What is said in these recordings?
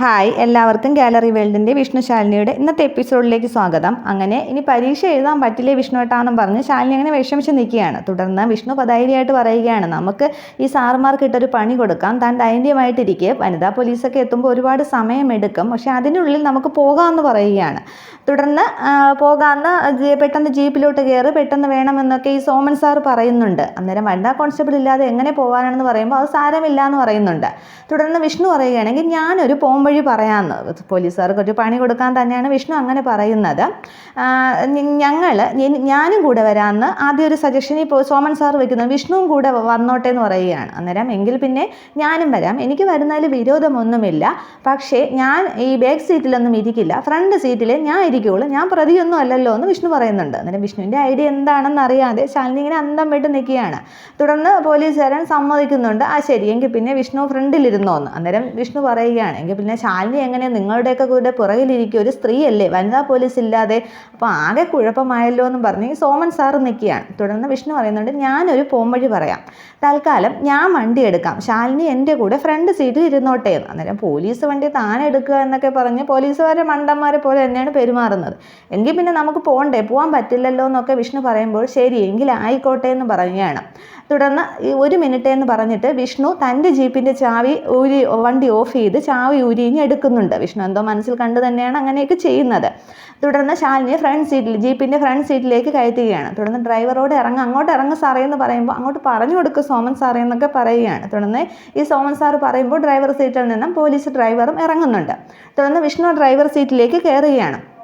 Hi എല്ലാവർക്കും gallery വേൾഡിന്റെ Vishnu ശാലിനിയുടെ ഇന്നത്തെ എപ്പിസോഡിലേക്ക് സ്വാഗതം. അങ്ങനെ ഇനി പരീക്ഷ എഴുതാൻ പറ്റില്ലേ വിഷ്ണു ഏട്ടാന്നും പറഞ്ഞ് ശാലിനി അങ്ങനെ വിഷമിച്ച് നിൽക്കുകയാണ്. തുടർന്ന് വിഷ്ണു പതായിരിയായിട്ട് പറയുകയാണ് നമുക്ക് ഈ സാറുമാർക്ക് ഇട്ടൊരു പണി കൊടുക്കാം. താൻ ധൈര്യമായിട്ടിരിക്കുക വനിതാ പോലീസൊക്കെ എത്തുമ്പോൾ ഒരുപാട് സമയമെടുക്കും. പക്ഷേ അതിനുള്ളിൽ നമുക്ക് പോകാമെന്ന് പറയുകയാണ്. തുടർന്ന് പോകാമെന്ന് പെട്ടെന്ന് ജീപ്പിലോട്ട് കയറി പെട്ടെന്ന് വേണമെന്നൊക്കെ ഈ സോമൻ സാർ പറയുന്നുണ്ട്. അന്നേരം വനിതാ കോൺസ്റ്റബിൾ ഇല്ലാതെ എങ്ങനെ പോകാനാണെന്ന് പറയുമ്പോൾ അത് സാരമില്ല എന്ന് പറയുന്നുണ്ട്. തുടർന്ന് വിഷ്ണു പറയുകയാണെങ്കിൽ ഞാനൊരു പോംവഴി പറയാമെന്ന് പോലീസുകാർക്ക് ഒരു പണി കൊടുക്കാൻ തന്നെയാണ് വിഷ്ണു അങ്ങനെ പറയുന്നത്. ഞങ്ങൾ ഞാനും കൂടെ വരാമെന്ന് ആദ്യം ഒരു സജഷൻ ഇപ്പോൾ സോമൻ സാർ വെക്കുന്നത് വിഷ്ണുവും കൂടെ വന്നോട്ടെ എന്ന് പറയുകയാണ്. അന്നേരം എങ്കിൽ പിന്നെ ഞാനും വരാം. എനിക്ക് വരുന്നതിൽ വിരോധമൊന്നുമില്ല. പക്ഷേ ഞാൻ ഈ ബാക്ക് സീറ്റിലൊന്നും ഇരിക്കില്ല. ഫ്രണ്ട് സീറ്റിൽ ഞാൻ ഇരിക്കുകയുള്ളൂ ഞാൻ പ്രതിയൊന്നും അല്ലല്ലോ എന്ന് വിഷ്ണു പറയുന്നുണ്ട്. അന്നേരം വിഷ്ണുവിന്റെ ഐഡിയ എന്താണെന്ന് അറിയാതെ ശാലിനി ഇങ്ങനെ അന്തം വിട്ട് നിൽക്കുകയാണ്. തുടർന്ന് പോലീസുകാരൻ സമ്മതിക്കുന്നുണ്ട്. ആ ശരി എങ്കിൽ പിന്നെ വിഷ്ണു ഫ്രണ്ടിലിരുന്നോ എന്ന് അന്നേരം വിഷ്ണു പറയുകയാണ്. എങ്കിൽ പിന്നെ ശാലിനി എങ്ങനെ നിങ്ങളുടെയൊക്കെ കൂടെ പുറകിലിരിക്കും? ഒരു സ്ത്രീയല്ലേ വനിതാ പോലീസ് ഇല്ലാതെ അപ്പോൾ ആകെ കുഴപ്പമായല്ലോ എന്ന് പറഞ്ഞ് സോമൻ സാറ് നിൽക്കുകയാണ്. തുടർന്ന് വിഷ്ണു പറയുന്നുണ്ട് ഞാനൊരു പോംവഴി പറയാം. തൽക്കാലം ഞാൻ വണ്ടി എടുക്കാം. ശാലിനി എന്റെ കൂടെ ഫ്രണ്ട് സീറ്റിൽ ഇരുന്നോട്ടെ എന്ന്. അന്നേരം പോലീസ് വണ്ടി താൻ എടുക്കുക എന്നൊക്കെ പറഞ്ഞ് പോലീസുകാരെ മണ്ടന്മാരെ പോലെ തന്നെയാണ് പെരുമാറുന്നത്. എങ്കിൽ പിന്നെ നമുക്ക് പോകണ്ടേ പോകാൻ പറ്റില്ലല്ലോ എന്നൊക്കെ വിഷ്ണു പറയുമ്പോൾ ശരി എങ്കിൽ ആയിക്കോട്ടെ എന്ന് പറയുകയാണ്. തുടർന്ന് ഈ ഒരു മിനിറ്റ് എന്ന് പറഞ്ഞിട്ട് വിഷ്ണു തന്റെ ജീപ്പിന്റെ ചാവി ഊരി വണ്ടി ഓഫ് ചെയ്ത് ചാവി ഊരിഞ്ഞ് എടുക്കുന്നുണ്ട്. വിഷ്ണു എന്തോ മനസ്സിൽ കണ്ടു തന്നെയാണ് അങ്ങനെയൊക്കെ ചെയ്യുന്നത്. തുടർന്ന് ശാലിനി ഫ്രണ്ട് സീറ്റിൽ ജീപ്പിന്റെ ഫ്രണ്ട് സീറ്റിലേക്ക് കയറ്റുകയാണ്. തുടർന്ന് ഡ്രൈവറോട് ഇറങ്ങും അങ്ങോട്ട് ഇറങ്ങും സാറേ എന്ന് പറയുമ്പോൾ അങ്ങോട്ട് പറഞ്ഞു കൊടുക്കും സോമൻ സാറേ എന്നൊക്കെ പറയുകയാണ്. തുടർന്ന് ഈ സോമൻ സാറ് പറയുമ്പോൾ ഡ്രൈവർ സീറ്റിൽ നിന്നും പോലീസ് ഡ്രൈവറും ഇറങ്ങുന്നുണ്ട്. തുടർന്ന് വിഷ്ണു ഡ്രൈവർ സീറ്റിലേക്ക് കയറുകയാണ്.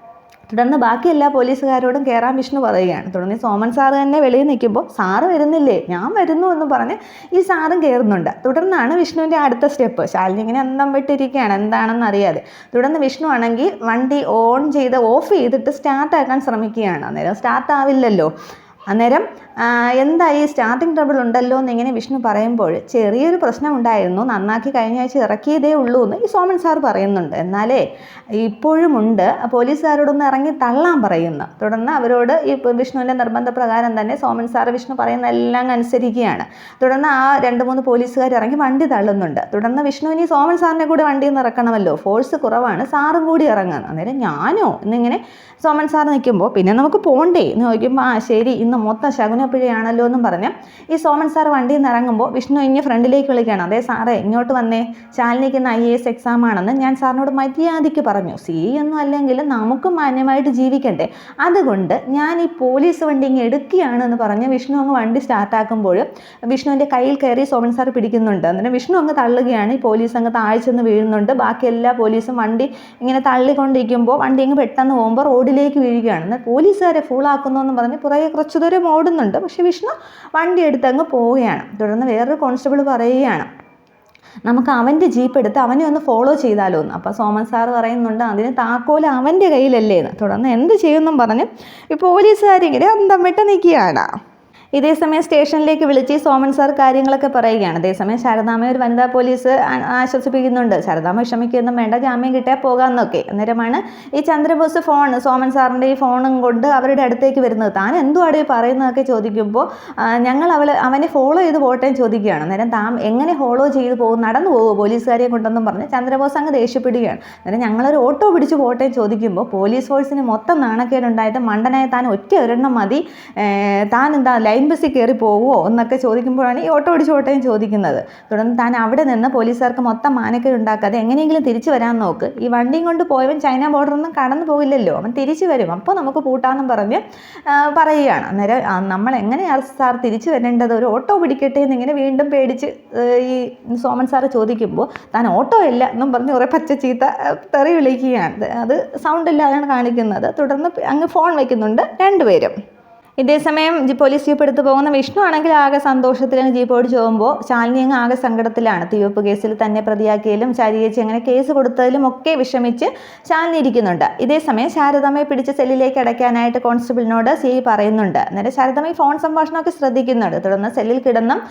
തുടർന്ന് ബാക്കി എല്ലാ പോലീസുകാരോടും കയറാൻ വിഷ്ണു പറയുകയാണ്. തുടർന്ന് സോമൻ സാറ് തന്നെ വെളിയിൽ നിൽക്കുമ്പോൾ സാറ് വരുന്നില്ലേ? ഞാൻ വരുന്നു എന്ന് പറഞ്ഞ് ഈ സാറും കയറുന്നുണ്ട് തുടർന്നാണ് വിഷ്ണുവിന്റെ അടുത്ത സ്റ്റെപ്പ്. ശാലിനി ഇങ്ങനെ അന്തം വിട്ടിരിക്കുകയാണ്. എന്താണെന്ന് അറിയാതെ. തുടർന്ന് വിഷ്ണു ആണെങ്കിൽ വണ്ടി ഓൺ ചെയ്ത് ഓഫ് ചെയ്തിട്ട് സ്റ്റാർട്ട് ആക്കാൻ ശ്രമിക്കുകയാണ്. അന്നേരം സ്റ്റാർട്ട് ആവില്ലല്ലോ അന്നേരം ആ, എന്താ ഈ സ്റ്റാർട്ടിംഗ് ട്രബിൾ ഉണ്ടല്ലോ എന്ന് ഇങ്ങനെ വിഷ്ണു പറയുമ്പോൾ ചെറിയൊരു പ്രശ്നം ഉണ്ടായിരുന്നു. നന്നാക്കി കഴിഞ്ഞ ആഴ്ച ഇറക്കിയതേ ഉള്ളൂ എന്ന് ഈ സോമൻ സാർ പറയുന്നുണ്ട്. എന്നാലേ ഇപ്പോഴുമുണ്ട് പോലീസുകാരോടൊന്ന് ഇറങ്ങി തള്ളാൻ പറയുന്നു. തുടർന്ന് അവരോട് ഈ വിഷ്ണുവിന്റെ നിർബന്ധപ്രകാരം തന്നെ സോമൻ സാർ വിഷ്ണു പറയുന്ന എല്ലാം അനുസരിക്കുകയാണ്. തുടർന്ന് ആ രണ്ട് മൂന്ന് പോലീസുകാർ ഇറങ്ങി വണ്ടി തള്ളുന്നുണ്ട്. തുടർന്ന് വിഷ്ണുവിന് ഈ സോമൻ സാറിനെ കൂടെ വണ്ടിയിൽ നിന്ന് ഇറക്കണമല്ലോ. ഫോഴ്സ് കുറവാണ്. സാറും കൂടി ഇറങ്ങുന്നത് അന്നേരം ഞാനോ എന്നിങ്ങനെ സോമൻ സാർ നിൽക്കുമ്പോൾ പിന്നെ നമുക്ക് പോകണ്ടേ എന്ന് ചോദിക്കുമ്പോൾ ആ ശരി. ഇന്ന് മൊത്തം ശകുനപ്പിഴയാണല്ലോ എന്നും പറഞ്ഞ് ഈ സോമൻ സാർ വണ്ടിയിൽ നിന്ന് ഇറങ്ങുമ്പോൾ വിഷ്ണു ഇനി ഫ്രണ്ടിലേക്ക് വിളിക്കുകയാണ്. അതേ സാറേ ഇങ്ങോട്ട് വന്നേ. ചാലിലേക്ക് ഇന്ന് ഐ എ എസ് എക്സാം ആണെന്ന് ഞാൻ സാറിനോട് മര്യാദയ്ക്ക് പറഞ്ഞു. സി ഒന്നും അല്ലെങ്കിലും നമുക്ക് മാന്യമായിട്ട് ജീവിക്കണ്ടേ. അതുകൊണ്ട് ഞാൻ ഈ പോലീസ് വണ്ടി ഇങ്ങനെ എടുക്കുകയാണെന്ന് പറഞ്ഞ് വിഷ്ണു അങ്ങ് വണ്ടി സ്റ്റാർട്ടാക്കുമ്പോൾ വിഷ്ണുവിന്റെ കയ്യിൽ കയറി സോമൻ സാർ പിടിക്കുന്നുണ്ട്. അങ്ങനെ വിഷ്ണു അങ്ങ് തള്ളുകയാണ്. ഈ പോലീസ് അങ്ങ് താഴ്ചെന്ന് വീഴുന്നുണ്ട്. ബാക്കി എല്ലാ പോലീസും വണ്ടി ഇങ്ങനെ തള്ളിക്കൊണ്ടിരിക്കുമ്പോൾ വണ്ടി അങ്ങ് പെട്ടെന്ന് പോകുമ്പോൾ റോഡിലേക്ക് വീഴുകയാണ്. എന്നാൽ പോലീസുകാരെ ആക്കുന്നു എന്ന് പറഞ്ഞ് പുറകെ കുറച്ച് ദൂരം ഓടുന്നുണ്ട്. പക്ഷെ വിഷ്ണു വണ്ടി എടുത്ത് അങ്ങ് പോവുകയാണ്. തുടർന്ന് വേറൊരു കോൺസ്റ്റബിൾ പറയുകയാണ്. നമുക്ക് അവന്റെ ജീപ്പ് എടുത്ത് അവനെ ഒന്ന് ഫോളോ ചെയ്താലോ എന്ന്. അപ്പോൾ സോമൻ സാർ പറയുന്നുണ്ട് അതിന് താക്കോൽ അവന്റെ കയ്യിലല്ലേ എന്ന്. തുടർന്ന് എന്ത് ചെയ്യുമെന്നും പറഞ്ഞ് ഈ പോലീസുകാരിങ്ങനെ അന്തം വിട്ട് നിൽക്കുകയാണ് ഇതേസമയം സ്റ്റേഷനിലേക്ക് വിളിച്ച് സോമൻ സാർ കാര്യങ്ങളൊക്കെ പറയുകയാണ്. അതേസമയം ശാരദാമ്മയെ ഒരു വനിതാ പോലീസ് ആശ്വസിപ്പിക്കുന്നുണ്ട്. ശാരദാമ്മ വിഷമിക്കൊന്നും വേണ്ട ജാമ്യം കിട്ടിയാൽ പോകാമെന്നൊക്കെ അന്നേരമാണ് ഈ ചന്ദ്രബോസ് ഫോൺ സോമൻ സാറിന്റെ ഈ ഫോണും കൊണ്ട് അവരുടെ അടുത്തേക്ക് വരുന്നത്. താൻ എന്തുവാണ് ഈ പറയുന്നതൊക്കെ ചോദിക്കുമ്പോൾ ഞങ്ങൾ അവൾ അവനെ ഫോളോ ചെയ്ത് പോട്ടെ ചോദിക്കുകയാണ്. അന്നേരം താൻ എങ്ങനെ ഫോളോ ചെയ്ത് പോകും നടന്നു പോകുമോ പോലീസുകാരെ കൊണ്ടെന്നും പറഞ്ഞ് ചന്ദ്രബോസ് അങ്ങ് ദേഷ്യപ്പെടുകയാണ്. അന്നേരം ഞങ്ങളൊരു ഓട്ടോ പിടിച്ച് പോട്ടെ ചോദിക്കുമ്പോൾ പോലീസ് ഫോഴ്സിന് മൊത്തം നാണക്കേടുണ്ടായിട്ട് മണ്ടനായ താൻ ഒറ്റ ഒരെണ്ണം മതി താൻ എന്താ ലൈൻ ബസ്സിൽ കയറി പോവുമോ എന്നൊക്കെ ചോദിക്കുമ്പോഴാണ് ഈ ഓട്ടോ പിടിച്ച് പോട്ടെ ചോദിക്കുന്നത്. തുടർന്ന് താൻ അവിടെ നിന്ന് പോലീസുകാർക്ക് മൊത്തം മാനക്കേട് ഉണ്ടാക്കാതെ എങ്ങനെയെങ്കിലും തിരിച്ചു വരാൻ നോക്ക്. ഈ വണ്ടിയും കൊണ്ട് പോയവൻ ചൈന ബോർഡറൊന്നും കടന്നു പോകില്ലല്ലോ അവൻ തിരിച്ചു വരും. അപ്പോൾ നമുക്ക് പൂട്ടാമെന്നും പറഞ്ഞ് പറയുകയാണ്. അന്നേരം നമ്മൾ എങ്ങനെയാണ് സാർ തിരിച്ചു വരേണ്ടത്? ഒരു ഓട്ടോ പിടിക്കട്ടെ എന്നിങ്ങനെ വീണ്ടും പേടിച്ച് ഈ സോമൻ സാറ് ചോദിക്കുമ്പോൾ താൻ ഓട്ടോ ഇല്ല എന്നും പറഞ്ഞ് കുറേ പച്ച ചീത്ത തെറി വിളിക്കുകയാണ്. അത് സൗണ്ട് ഇല്ലാതെയാണ് കാണിക്കുന്നത്. തുടർന്ന് അങ്ങ് ഫോൺ വയ്ക്കുന്നുണ്ട് രണ്ടുപേരും. ഇതേസമയം ജി- പോലീസ് ജീപ്പ് എടുത്ത് പോകുന്ന വിഷ്ണു ആണെങ്കിൽ ആകെ സന്തോഷത്തിലാണ് അങ്ങ് ജീപ്പ് ഓടിച്ച് പോകുമ്പോൾ ശാലിനി അങ്ങ് ആകെ സങ്കടത്തിലാണ്. തീവപ്പ് കേസിൽ തന്നെ പ്രതിയാക്കിയാലും ശാരീരിച്ച് അങ്ങനെ കേസ് കൊടുത്തതിലും ഒക്കെ വിഷമിച്ച് ശാലിനി ഇരിക്കുന്നുണ്ട്. ഇതേസമയം ശാരദമ്മയെ പിടിച്ച സെല്ലിലേക്ക് അടയ്ക്കാനായിട്ട് കോൺസ്റ്റബിളിനോട് സി ഐ പറയുന്നുണ്ട്. അന്നേരം ശാരദമ്മ ഈ ഫോൺ സംഭാഷണമൊക്കെ ശ്രദ്ധിക്കുന്നുണ്ട്. തുടർന്ന് സെല്ലിൽ കിടന്നും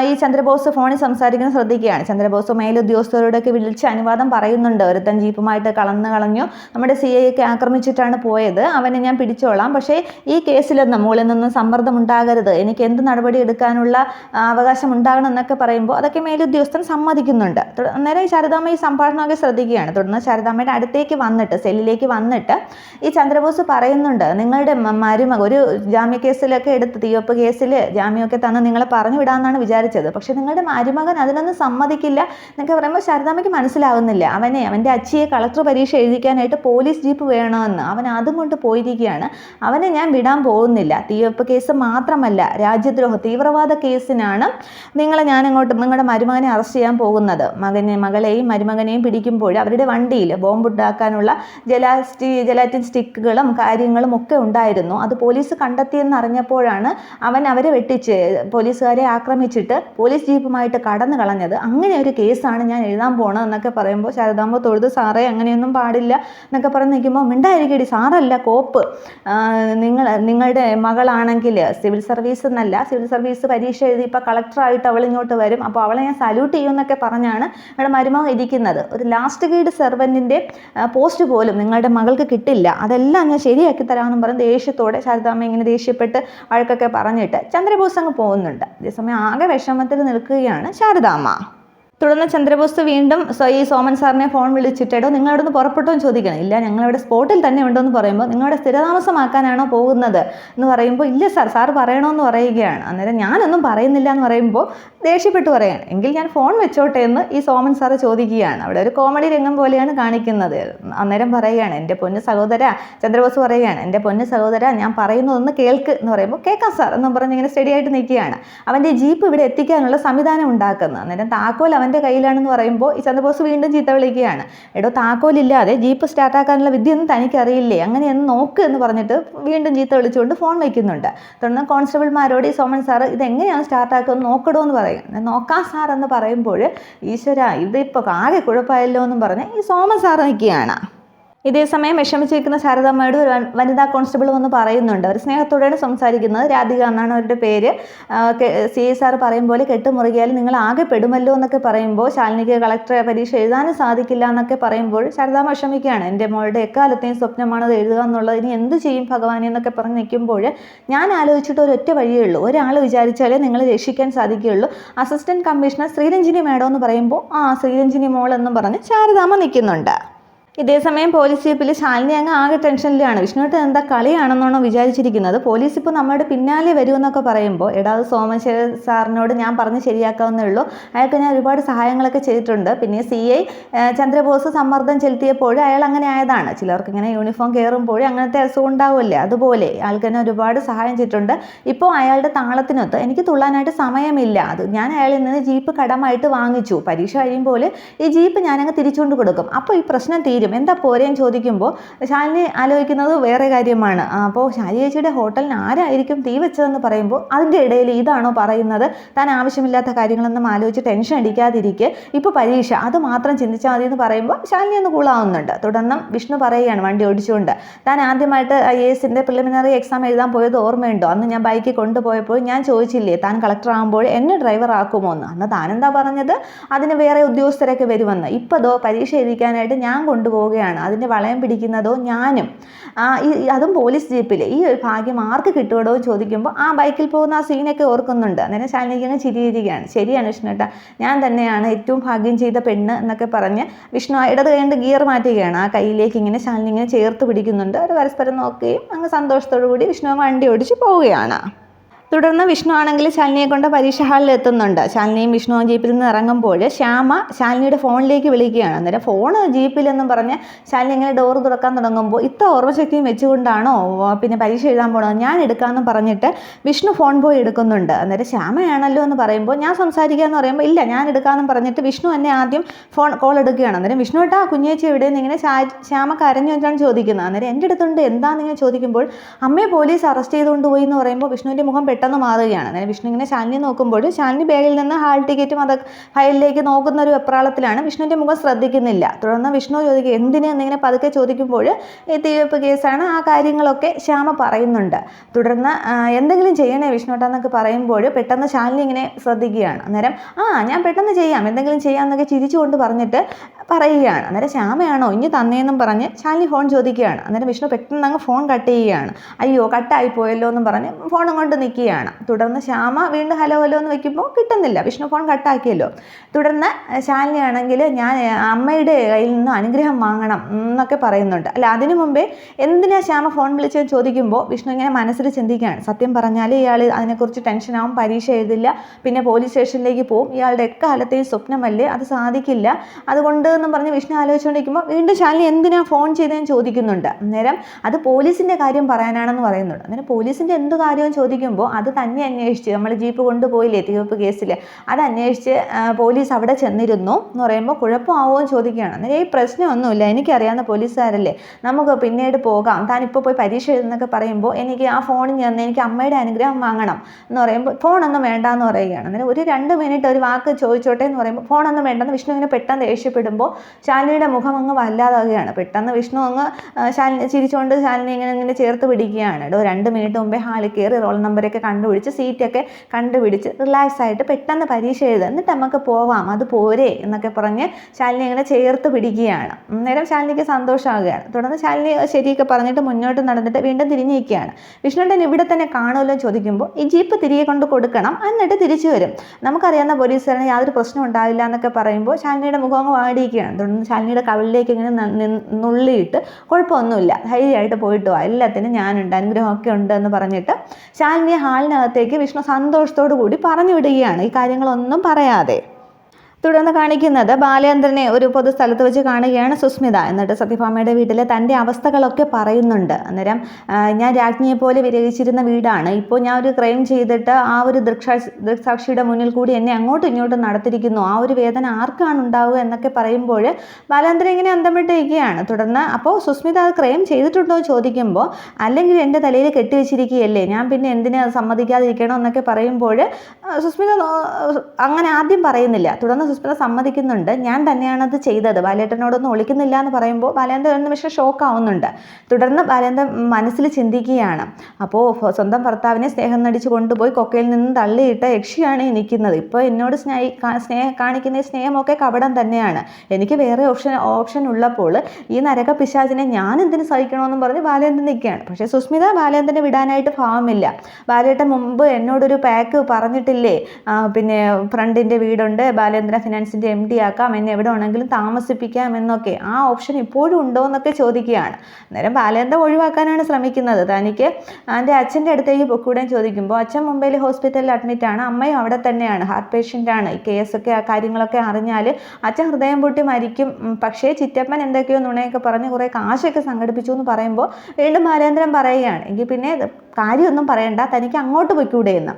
ഈ ചന്ദ്രബോസ് ഫോണിൽ സംസാരിക്കുന്നത് ശ്രദ്ധിക്കുകയാണ്. ചന്ദ്രബോസ് മേലുദ്യോഗസ്ഥരോടൊക്കെ വിളിച്ച് അനുവാദം പറയുന്നുണ്ട്. ഒരുത്തൻ ജീപ്പുമായിട്ട് കളന്ന് കളഞ്ഞു നമ്മുടെ സി ഐ ഒക്കെ ആക്രമിച്ചിട്ടാണ് പോയത്. അവനെ ഞാൻ പിടിച്ചോളാം. പക്ഷേ ഈ കേസിലൊന്നും മുകളിൽ നിന്ന് സമ്മർദ്ദം ഉണ്ടാകരുത് എനിക്ക് എന്ത് നടപടി എടുക്കാനുള്ള അവകാശം ഉണ്ടാകണം എന്നൊക്കെ പറയുമ്പോൾ അതൊക്കെ മേലുദ്യോഗസ്ഥൻ സമ്മതിക്കുന്നുണ്ട്. നേരെ ശാരദാമ്മ ഈ സംഭാഷണമൊക്കെ ശ്രദ്ധിക്കുകയാണ്. തുടർന്ന് ശാരദാമ്മയുടെ അടുത്തേക്ക് വന്നിട്ട് സെല്ലിലേക്ക് വന്നിട്ട് ഈ ചന്ദ്രബോസ് പറയുന്നുണ്ട് നിങ്ങളുടെ മരുമക ഒരു ജാമ്യ കേസിലൊക്കെ എടുത്ത് തീവപ്പ് കേസിൽ ജാമ്യമൊക്കെ തന്ന് നിങ്ങളെ പറഞ്ഞു വിടാമെന്നാണ് വിചാരിച്ചത്. പക്ഷെ നിങ്ങളുടെ മരുമകൻ അതിനൊന്നും സമ്മതിക്കില്ല എന്നൊക്കെ പറയുമ്പോൾ ശാരദാമ്മയ്ക്ക് മനസ്സിലാവുന്നില്ല. അവനെ അവന്റെ അച്ഛിയെ കളക്ടർ പരീക്ഷ എഴുതിക്കാനായിട്ട് പോലീസ് ജീപ്പ് വേണമെന്ന്. അവൻ അതും കൊണ്ട് പോയിരിക്കുകയാണ്. അവനെ ഞാൻ വിടാൻ പോകുന്നില്ല. തീവപ്പ് കേസ് മാത്രമല്ല രാജ്യദ്രോഹ തീവ്രവാദ കേസിനാണ് നിങ്ങളെ ഞാൻ അങ്ങോട്ട് നിങ്ങളുടെ മരുമകനെ അറസ്റ്റ് ചെയ്യാൻ പോകുന്നത്. മകനെ മകളെയും മരുമകനെയും പിടിക്കുമ്പോൾ അവരുടെ വണ്ടിയിൽ ബോംബുണ്ടാക്കാനുള്ള ജലാസ്റ്റി ജലാറ്റിൻ സ്റ്റിക്കുകളും കാര്യങ്ങളും ഒക്കെ ഉണ്ടായിരുന്നു. അത് പോലീസ് കണ്ടെത്തിയെന്ന് അറിഞ്ഞപ്പോഴാണ് അവൻ അവരെ വെട്ടിച്ച് പോലീസുകാരെ ആക്രമിച്ചിട്ട് പോലീസ് ജീപ്പുമായിട്ട് കടന്നു കളഞ്ഞത്. അങ്ങനെ ഒരു കേസാണ് ഞാൻ എഴുതാൻ പോണത് എന്നൊക്കെ പറയുമ്പോൾ ശാരദാമ്പ തൊഴുത് സാറേ അങ്ങനെയൊന്നും പാടില്ല എന്നൊക്കെ പറഞ്ഞ് നിൽക്കുമ്പോൾ മിണ്ടായിരിക്കടി സാറല്ല കോപ്പ്. നിങ്ങൾ നിങ്ങളുടെ മകളാണെങ്കിൽ സിവിൽ സർവീസ് എന്നല്ല സിവിൽ സർവീസ് പരീക്ഷ എഴുതി ഇപ്പോൾ കളക്ടറായിട്ട് അവൾ ഇങ്ങോട്ട് വരും. അപ്പോൾ അവളെ ഞാൻ സല്യൂട്ട് ചെയ്യും എന്നൊക്കെ പറഞ്ഞാണ് ഇവിടെ മരുമകൾ ഇരിക്കുന്നത്. ഒരു ലാസ്റ്റ് ഗൈഡ് സെർവന്റിന്റെ പോസ്റ്റ് പോലും നിങ്ങളുടെ മകൾക്ക് കിട്ടില്ല. അതെല്ലാം ഞാൻ ശരിയാക്കി തരാമെന്നും പറഞ്ഞ് ദേഷ്യത്തോടെ ശാരദാമ്മ ഇങ്ങനെ ദേഷ്യപ്പെട്ട് വഴക്കൊക്കെ പറഞ്ഞിട്ട് ചന്ദ്രബോസ് അങ്ങ് പോകുന്നുണ്ട്. അതേസമയം ആകെ വിഷമത്തിൽ നിൽക്കുകയാണ് ശാരദാമ്മ. തുടർന്ന് ചന്ദ്രബോസ് വീണ്ടും ഈ സോമൻ സാറിനെ ഫോൺ വിളിച്ചിട്ടേടോ നിങ്ങൾ അവിടെ നിന്ന് പുറപ്പെട്ടോ? എന്ന് ചോദിക്കണം. ഇല്ല ഞങ്ങളിവിടെ സ്പോട്ടിൽ തന്നെ ഉണ്ടോ എന്ന് പറയുമ്പോൾ നിങ്ങളുടെ സ്ഥിരതാമസമാക്കാനാണോ പോകുന്നത്? എന്ന് പറയുമ്പോൾ ഇല്ല സാർ സാർ പറയണമെന്ന് പറയുകയാണ്. അന്നേരം ഞാനൊന്നും പറയുന്നില്ല എന്ന് പറയുമ്പോൾ ദേഷ്യപ്പെട്ട് പറയാണ് എങ്കിൽ ഞാൻ ഫോൺ വെച്ചോട്ടെ? എന്ന് ഈ സോമൻ സാറ് ചോദിക്കുകയാണ്. അവിടെ ഒരു കോമഡി രംഗം പോലെയാണ് കാണിക്കുന്നത്. അന്നേരം പറയുകയാണ് എന്റെ പൊന്ന് സഹോദര ചന്ദ്രബോസ് പറയുകയാണ് എന്റെ പൊന്ന് സഹോദര ഞാൻ പറയുന്നതൊന്ന് കേൾക്ക് എന്ന് പറയുമ്പോൾ കേൾക്കാം സാർ എന്നും പറഞ്ഞ് ഇങ്ങനെ സ്റ്റഡി ആയിട്ട് നിൽക്കുകയാണ്. അവന്റെ ജീപ്പ് ഇവിടെ എത്തിക്കാനുള്ള സംവിധാനം ഉണ്ടാക്കുന്നത് അന്നേരം താക്കോൽ അവന്റെ കയ്യിലാണെന്ന് പറയുമ്പോൾ ഈ ചന്ദ്രബോസ് വീണ്ടും ചീത്ത വിളിക്കുകയാണ്. എടോ താക്കോലില്ലാതെ ജീപ്പ് സ്റ്റാർട്ടാക്കാനുള്ള വിദ്യയൊന്നും തനിക്കറിയില്ലേ? അങ്ങനെയൊന്ന് നോക്ക് എന്ന് പറഞ്ഞിട്ട് വീണ്ടും ചീത്ത വിളിച്ചുകൊണ്ട് ഫോൺ വയ്ക്കുന്നുണ്ട് തുടർന്ന് കോൺസ്റ്റബിൾമാരോട് ഈ സോമൻ സാറ് ഇതെങ്ങനെയാണ് സ്റ്റാർട്ടാക്കുമെന്ന് നോക്കടോ എന്ന് പറയും. നോക്കാം സാർ എന്ന് പറയുമ്പോൾ ഈശ്വര ഇതിപ്പോൾ ആകെ കുഴപ്പമായല്ലോ എന്നും പറഞ്ഞ് ഈ സോമൻ സാർ നിൽക്കുകയാണ്. ഇതേ സമയം വിഷമിച്ചിരിക്കുന്ന ശാരദാമ്മയോട് വനിതാ കോൺസ്റ്റബിൾ വന്ന് പറയുന്നുണ്ട്. അവർ സ്നേഹത്തോടെയാണ് സംസാരിക്കുന്നത്. രാധിക എന്നാണ് അവരുടെ പേര്. സി എസ് ആർ പറയും പോലെ കെട്ടുമുറുകിയാൽ നിങ്ങൾ ആകെ പെടുമല്ലോ എന്നൊക്കെ പറയുമ്പോൾ ശാലിനിക്ക് കളക്ടറെ പരീക്ഷ എഴുതാനും സാധിക്കില്ല എന്നൊക്കെ പറയുമ്പോൾ ശാരദാമ്മ വിഷമിക്കുകയാണ്. എന്റെ മോളുടെ എക്കാലത്തെയും സ്വപ്നമാണത് എഴുതുക എന്നുള്ളത്. ഇനി എന്ത് ചെയ്യും ഭഗവാനെ എന്നൊക്കെ പറഞ്ഞ് നിൽക്കുമ്പോൾ ഞാൻ ആലോചിച്ചിട്ട് ഒരൊറ്റ വഴിയേ ഉള്ളൂ. ഒരാൾ വിചാരിച്ചാലേ നിങ്ങൾ രക്ഷിക്കാൻ സാധിക്കുകയുള്ളൂ. അസിസ്റ്റന്റ് കമ്മീഷണർ ശ്രീരഞ്ജിനി മേഡം എന്ന് പറയുമ്പോൾ ആ ശ്രീരഞ്ജിനി മോൾ എന്നും പറഞ്ഞ് ശാരദാമ്മ നിൽക്കുന്നുണ്ട്. ഇതേസമയം പോലീസ് ജീപ്പിൽ ശാലിനി അങ്ങ് ആകെ ടെൻഷനിലാണ് വിഷ്ണുവേട്ടൻ എന്താ കളിയാണെന്നാണോ വിചാരിച്ചിരിക്കുന്നത്? പോലീസ് ഇപ്പോൾ നമ്മുടെ പിന്നാലെ വരുമെന്നൊക്കെ പറയുമ്പോൾ എടാ അത് സോമശേഖർ സാറിനോട് ഞാൻ പറഞ്ഞ് ശരിയാക്കാവുന്നേ ഉള്ളൂ. അയാൾക്ക് ഞാൻ ഒരുപാട് സഹായങ്ങളൊക്കെ ചെയ്തിട്ടുണ്ട്. പിന്നെ സി ഐ ചന്ദ്രബോസ് സമ്മർദ്ദം ചെലുത്തിയപ്പോൾ അയാൾ അങ്ങനെ ആയതാണ്. ചിലർക്ക് ഇങ്ങനെ യൂണിഫോം കയറുമ്പോഴും അങ്ങനത്തെ അസുഖം ഉണ്ടാവില്ലേ അതുപോലെ അയാൾക്ക് തന്നെ ഒരുപാട് സഹായം ചെയ്തിട്ടുണ്ട്. ഇപ്പോൾ അയാളുടെ താളത്തിനൊത്ത് എനിക്ക് തുള്ളാനായിട്ട് സമയമില്ല. അത് ഞാൻ അയാളിൽ നിന്ന് ജീപ്പ് കടമായിട്ട് വാങ്ങിച്ചു. പരീക്ഷ കഴിയുമ്പോൾ ഈ ജീപ്പ് ഞാനങ്ങ് തിരിച്ചുകൊണ്ട് കൊടുക്കും. അപ്പോൾ ഈ പ്രശ്നം തീരും. എന്താ പോരേന്ന് ചോദിക്കുമ്പോൾ ശാലിനി ആലോചിക്കുന്നത് വേറെ കാര്യമാണ്. അപ്പോൾ ശാലി ചേച്ചിയുടെ ഹോട്ടലിന് ആരായിരിക്കും തീ വെച്ചതെന്ന് പറയുമ്പോൾ അതിന്റെ ഇടയിൽ ഇതാണോ പറയുന്നത്. താൻ ആവശ്യമില്ലാത്ത കാര്യങ്ങളൊന്നും ആലോചിച്ച് ടെൻഷൻ അടിക്കാതിരിക്കെ. ഇപ്പോൾ പരീക്ഷ അത് മാത്രം ചിന്തിച്ചാൽ മതി എന്ന് പറയുമ്പോൾ ശാലിനി ഒന്ന് കൂളാവുന്നുണ്ട് തുടർന്ന് വിഷ്ണു പറയുകയാണ് വണ്ടി ഓടിച്ചുകൊണ്ട്. താൻ ആദ്യമായിട്ട് ഐ എസിന്റെ പ്രിലിമിനറി എക്സാം എഴുതാൻ പോയത് ഓർമ്മയുണ്ടോ? അന്ന് ഞാൻ ബൈക്കിൽ കൊണ്ടുപോയപ്പോൾ ഞാൻ ചോദിച്ചില്ലേ താൻ കളക്ടർ ആകുമ്പോൾ എന്നെ ഡ്രൈവർ ആക്കുമോ എന്ന്? അന്ന് താനെന്താ പറഞ്ഞത്? അതിന് വേറെ ഉദ്യോഗസ്ഥരൊക്കെ വരുമെന്ന്. ഇപ്പോൾ ദോ പരീക്ഷ എഴുതിക്കാനായിട്ട് ഞാൻ കൊണ്ടുപോവുകയാണ് അതിന്റെ വളയം പിടിക്കുന്നതോ ഞാനും. അതും പോലീസ് ജീപ്പിൽ ഈ ഒരു ഭാഗ്യം ആർക്ക് കിട്ടുമോ ചോദിക്കുമ്പോൾ ആ ബൈക്കിൽ പോകുന്ന ആ സീനൊക്കെ ഓർക്കുന്നുണ്ട്. അന്നേരം ശാലിനിക്ക് അങ്ങ് ചിരിയിരിക്കുകയാണ്. ശരിയാണ് വിഷ്ണുട്ട ഞാൻ തന്നെയാണ് ഏറ്റവും ഭാഗ്യം ചെയ്ത പെണ്ണ് എന്നൊക്കെ പറഞ്ഞ് വിഷ്ണു ഇടത് കഴിഞ്ഞ് ഗിയർ മാറ്റുകയാണ്. ആ കയ്യിലേക്ക് ഇങ്ങനെ ശാലിനി ഇങ്ങനെ ചേർത്ത് പിടിക്കുന്നുണ്ട്. അവർ പരസ്പരം നോക്കുകയും അങ്ങ് സന്തോഷത്തോടു കൂടി വിഷ്ണു വണ്ടി ഓടിച്ച് പോവുകയാണ്. തുടർന്ന് വിഷ്ണു ആണെങ്കിൽ ശാലിനിയെ കൊണ്ട് പരീക്ഷ ഹാളിൽ എത്തുന്നുണ്ട്. ശാലിനിയും വിഷ്ണുവും ജീപ്പിൽ നിന്ന് ഇറങ്ങുമ്പോൾ ശ്യാമ ശാലിനിയുടെ ഫോണിലേക്ക് വിളിക്കുകയാണ്. അന്നേരം ഫോൺ ജീപ്പിലെന്നും പറഞ്ഞ് ശാലിനി ഇങ്ങനെ ഡോർ തുറക്കാൻ തുടങ്ങുമ്പോൾ ഇത്ര ഓർമ്മശക്തിയും വെച്ചുകൊണ്ടാണോ പിന്നെ പരീക്ഷ എഴുതാൻ പോണത്? ഞാൻ എടുക്കാമെന്ന് പറഞ്ഞിട്ട് വിഷ്ണു ഫോൺ പോയി എടുക്കുന്നുണ്ട്. അന്നേരം ശ്യാമയാണല്ലോ എന്ന് പറയുമ്പോൾ ഞാൻ സംസാരിക്കാമെന്ന് പറയുമ്പോൾ ഇല്ല ഞാൻ എടുക്കാമെന്ന് പറഞ്ഞിട്ട് വിഷ്ണു എന്നെ ആദ്യം ഫോൺ കോൾ എടുക്കുകയാണ്. അന്നേരം വിഷ്ണു ഏട്ടാ കുഞ്ഞേച്ചി എവിടെ നിന്ന് ഇങ്ങനെ ശ്യാമ കരഞ്ഞു വെച്ചാണ് ചോദിക്കുന്നത്. അന്നേരം എന്റെ അടുത്തുണ്ട് എന്താണെന്ന് ഇങ്ങനെ ചോദിക്കുമ്പോൾ അമ്മയെ പോലീസ് അറസ്റ്റ് ചെയ്തുകൊണ്ട് പോയി എന്ന് പറയുമ്പോൾ വിഷ്ണുവിന്റെ മുഖം പെട്ടെന്ന് മാറുകയാണ്. അങ്ങനെ വിഷ്ണു ഇങ്ങനെ ശാലിനി നോക്കുമ്പോൾ ശാലിനി ബാഗിൽ നിന്ന് ഹാൾ ടിക്കറ്റും അത് ഫയലിലേക്ക് നോക്കുന്ന ഒരു വെപ്രാളത്തിലാണ് വിഷ്ണുവിന്റെ മുഖം ശ്രദ്ധിക്കുന്നില്ല. തുടർന്ന് വിഷ്ണു ചോദിക്കുക എന്തിന്? എന്നിങ്ങനെ പതുക്കെ ചോദിക്കുമ്പോൾ ഈ തീവെപ്പ് കേസാണ് ആ കാര്യങ്ങളൊക്കെ ശ്യാമ പറയുന്നുണ്ട്. തുടർന്ന് എന്തെങ്കിലും ചെയ്യണേ വിഷ്ണുട്ടെന്നൊക്കെ പറയുമ്പോൾ പെട്ടെന്ന് ശാലിനി ഇങ്ങനെ ശ്രദ്ധിക്കുകയാണ്. അന്നേരം ആ ഞാൻ പെട്ടെന്ന് ചെയ്യാം. എന്തെങ്കിലും ചെയ്യാമെന്നൊക്കെ ചിരിച്ചുകൊണ്ട് പറഞ്ഞിട്ട് പറയുകയാണ്. അന്നേരം ശ്യാമയാണോ ഇനി തന്നേന്നും പറഞ്ഞ് ശാലിനി ഫോൺ ചോദിക്കുകയാണ്. അന്നേരം വിഷ്ണു പെട്ടെന്ന് അങ്ങ് ഫോൺ കട്ട് ചെയ്യുകയാണ്. അയ്യോ കട്ടായി പോയല്ലോ എന്നും പറഞ്ഞ് ഫോണും കൊണ്ട് നിൽക്കുകയാണ് തുടർന്ന് ശ്യാമ വീണ്ടും ഹലോ ഹലോ എന്ന് വെക്കുമ്പോൾ കിട്ടുന്നില്ല. വിഷ്ണു ഫോൺ കട്ടാക്കിയല്ലോ തുടർന്ന് ശാലിനി ആണെങ്കിൽ ഞാൻ അമ്മയുടെ കയ്യിൽ നിന്ന് അനുഗ്രഹം വാങ്ങണം എന്നൊക്കെ പറയുന്നുണ്ട്. അല്ല അതിനു മുമ്പേ എന്തിനാ ശ്യാമ ഫോൺ വിളിച്ചെന്ന് ചോദിക്കുമ്പോൾ വിഷ്ണു ഇങ്ങനെ മനസ്സിൽ ചിന്തിക്കുകയാണ്. സത്യം പറഞ്ഞാൽ ഇയാൾ അതിനെക്കുറിച്ച് ടെൻഷനാവും പരീക്ഷ എഴുതില്ല പിന്നെ പോലീസ് സ്റ്റേഷനിലേക്ക് പോകും ഇയാളുടെ എക്കാലത്തെയും സ്വപ്നമല്ലേ? അത് സാധിക്കില്ല. അതുകൊണ്ട് എന്ന് പറഞ്ഞ് വിഷ്ണു ആലോചിച്ചുകൊണ്ടിരിക്കുമ്പോൾ വീണ്ടും ശാലിനി എന്തിനാ ഫോൺ ചെയ്തതെന്ന് ചോദിക്കുന്നുണ്ട്. അന്നേരം അത് പോലീസിന്റെ കാര്യം പറയാനാണെന്ന് പറയുന്നുണ്ട്. അന്നേരം പോലീസിന്റെ എന്ത് കാര്യവും ചോദിക്കുമ്പോൾ അത് തന്നെ അന്വേഷിച്ച് നമ്മൾ ജീപ്പ് കൊണ്ടുപോയില്ലേ തീവപ്പ് കേസിൽ അത് അന്വേഷിച്ച് പോലീസ് അവിടെ ചെന്നിരുന്നു എന്ന് പറയുമ്പോൾ കുഴപ്പമാവുമോ എന്ന് ചോദിക്കുകയാണ്. അന്നേരം ഈ പ്രശ്നമൊന്നുമില്ല എനിക്കറിയാവുന്ന പോലീസുകാരല്ലേ നമുക്ക് പിന്നീട് പോകാം താൻ ഇപ്പോൾ പോയി പരീക്ഷ എഴുതുന്നൊക്കെ പറയുമ്പോൾ എനിക്ക് ആ ഫോണിൽ ചെന്ന് എനിക്ക് അമ്മയുടെ അനുഗ്രഹം വാങ്ങണം എന്ന് പറയുമ്പോൾ ഫോണൊന്നും വേണ്ട എന്ന് പറയുകയാണ്. അന്നേരം ഒരു രണ്ട് മിനിറ്റ് ഒരു വാക്ക് ചോദിച്ചോട്ടെ എന്ന് പറയുമ്പോൾ ഫോണൊന്നും വേണ്ടെന്ന് വിഷ്ണു ഇങ്ങനെ പെട്ടെന്ന് ദേഷ്യപ്പെടുമ്പോൾ ശാലിനിയുടെ മുഖം അങ്ങ് വല്ലാതാകുകയാണ് പെട്ടെന്ന് വിഷ്ണു അങ്ങ് ശാലിനി ചിരിച്ചുകൊണ്ട് ശാലിനി ഇങ്ങനെ ഇങ്ങനെ ചേർത്ത് പിടിക്കുകയാണ്. ഇടോ രണ്ട് മിനിറ്റ് മുമ്പേ ഹാളിൽ കയറി റോൾ നമ്പറൊക്കെ കണ്ടുപിടിച്ച് സീറ്റൊക്കെ കണ്ടുപിടിച്ച് റിലാക്സ് ആയിട്ട് പെട്ടെന്ന് പരീക്ഷ എഴുതുക. എന്നിട്ട് നമുക്ക് പോവാം. അത് പോരെ എന്നൊക്കെ പറഞ്ഞ് ശാലിനി അങ്ങനെ ചേർത്ത് പിടിക്കുകയാണ്. അന്നേരം ശാലിനിക്ക് സന്തോഷമാകുകയാണ്. തുടർന്ന് ശാലിനി ശരിയൊക്കെ പറഞ്ഞിട്ട് മുന്നോട്ട് നടന്നിട്ട് വീണ്ടും തിരിഞ്ഞിരിക്കുകയാണ്. വിഷ്ണുണ്ടൻ ഇവിടെ തന്നെ കാണുമല്ലോ ചോദിക്കുമ്പോൾ ഈ ജീപ്പ് തിരികെ കൊണ്ട് കൊടുക്കണം. എന്നിട്ട് തിരിച്ചു വരും. നമുക്കറിയാവുന്ന പോലീസുകാരന് യാതൊരു പ്രശ്നം ഉണ്ടാവില്ല എന്നൊക്കെ പറയുമ്പോൾ ശാലിനിയുടെ മുഖം അങ്ങ് വാടിയിരിക്കുകയാണ്. തുടർന്ന് ശാലിനിയുടെ കവിളിലേക്ക് ഇങ്ങനെ നുള്ളിയിട്ട് കുഴപ്പമൊന്നുമില്ല. ധൈര്യമായിട്ട് പോയിട്ട് വാ. എല്ലാത്തിനും ഞാനുണ്ട്. അനുഗ്രഹമൊക്കെ ഉണ്ട് എന്ന് പറഞ്ഞിട്ട് ശാലിനി ഹാളിനകത്തേക്ക് വിഷ്ണു സന്തോഷത്തോടു കൂടി പറഞ്ഞു വിടുകയാണ് ഈ കാര്യങ്ങളൊന്നും പറയാതെ. തുടർന്ന് കാണിക്കുന്നത്. ബാലേന്ദ്രനെ ഒരു പൊതു സ്ഥലത്ത് വെച്ച് കാണുകയാണ് സുസ്മിത. എന്നിട്ട് സത്യഭാമയുടെ വീട്ടിലെ തന്റെ അവസ്ഥകളൊക്കെ പറയുന്നുണ്ട്. അന്നേരം ഞാൻ രാജ്ഞിയെ പോലെ വിരയിച്ചിരുന്ന വീടാണ്. ഇപ്പോൾ ഞാൻ ഒരു ക്രൈം ചെയ്തിട്ട് ആ ഒരു ദൃക്സാക്ഷി ദൃക്സാക്ഷിയുടെ മുന്നിൽ കൂടി എന്നെ അങ്ങോട്ടും ഇങ്ങോട്ടും നടത്തിയിരിക്കുന്നു. ആ ഒരു വേദന ആർക്കാണ് ഉണ്ടാവുക എന്നൊക്കെ പറയുമ്പോൾ ബാലേന്ദ്രൻ ഇങ്ങനെ അന്തം വിട്ടിരിക്കുകയാണ് തുടർന്ന് അപ്പോൾ സുസ്മിത അത് ക്രൈം ചെയ്തിട്ടുണ്ടോ? ചോദിക്കുമ്പോൾ അല്ലെങ്കിൽ എന്റെ തലയിൽ കെട്ടിവെച്ചിരിക്കുകയല്ലേ? ഞാൻ പിന്നെ എന്തിനെ സമ്മതിക്കാതിരിക്കണോ? എന്നൊക്കെ പറയുമ്പോൾ സുസ്മിത അങ്ങനെ ആദ്യം പറയുന്നില്ല. തുടർന്ന് സുസ്മിത സമ്മതിക്കുന്നുണ്ട്. ഞാൻ അത് ചെയ്തത്. ബാലേട്ടനോടൊന്നും ഒളിക്കുന്നില്ല എന്ന് പറയുമ്പോൾ ബാലേന്ദ്രൻ ഒരു നിമിഷം ഷോക്ക് ആവുന്നുണ്ട്. തുടർന്ന് ബാലേന്ദ്രൻ മനസ്സിൽ ചിന്തിക്കുകയാണ്. അപ്പോൾ സ്വന്തം ഭർത്താവിനെ സ്നേഹം നടിച്ച് കൊണ്ടുപോയി കൊക്കയിൽ നിന്ന് തള്ളിയിട്ട് യക്ഷിയാണ് നിൽക്കുന്നത് ഇപ്പോൾ എന്നോട് സ്നേഹി സ്നേഹം കാണിക്കുന്ന സ്നേഹമൊക്കെ കപടം തന്നെയാണ്. എനിക്ക് വേറെ ഓപ്ഷൻ ഓപ്ഷൻ ഉള്ളപ്പോൾ ഈ നരക പിശാചിനെ ഞാൻ എന്തിനു സഹിക്കണമെന്നും പറഞ്ഞ് ബാലേന്ദ്രൻ നിൽക്കുകയാണ്. പക്ഷേ സുസ്മിത ബാലേന്ദ്രനെ വിടാനായിട്ട് ഭാവമില്ല. ബാലേട്ടൻ മുമ്പ് എന്നോടൊരു പാക്ക് പറഞ്ഞിട്ടില്ലേ? പിന്നെ ഫ്രണ്ടിന്റെ വീടുണ്ട്. ബാലേന്ദ്ര ഫിനാൻസിന്റെ എം ഡി ആക്കാം എന്നെ എവിടെ വേണമെങ്കിലും താമസിപ്പിക്കാം എന്നൊക്കെ ആ ഓപ്ഷൻ ഇപ്പോഴും ഉണ്ടോ എന്നൊക്കെ ചോദിക്കുകയാണ്. അന്നേരം ബാലേന്ദ്രൻ ഒഴിവാക്കാനാണ് ശ്രമിക്കുന്നത്. തനിക്ക് എന്റെ അച്ഛന്റെ അടുത്തേക്ക് പൊക്കൂടെ ചോദിക്കുമ്പോൾ അച്ഛൻ മുംബൈയിൽ ഹോസ്പിറ്റലിൽ അഡ്മിറ്റ് ആണ് അമ്മയും അവിടെ തന്നെയാണ് ഹാർട്ട് പേഷ്യന്റ് ആണ്. ഈ കേസൊക്കെ ആ കാര്യങ്ങളൊക്കെ അറിഞ്ഞാൽ അച്ഛൻ ഹൃദയം പൊട്ടി മരിക്കും. പക്ഷേ ചിറ്റപ്പൻ എന്തൊക്കെയോ നുണയൊക്കെ പറഞ്ഞ് കുറേ കാശൊക്കെ സംഘടിപ്പിച്ചു എന്ന് പറയുമ്പോൾ വീണ്ടും ബാലേന്ദ്രൻ പറയുകയാണ്. എങ്കിൽ പിന്നെ കാര്യമൊന്നും പറയണ്ട തനിക്ക് അങ്ങോട്ട് പോയിക്കൂടെ എന്ന്.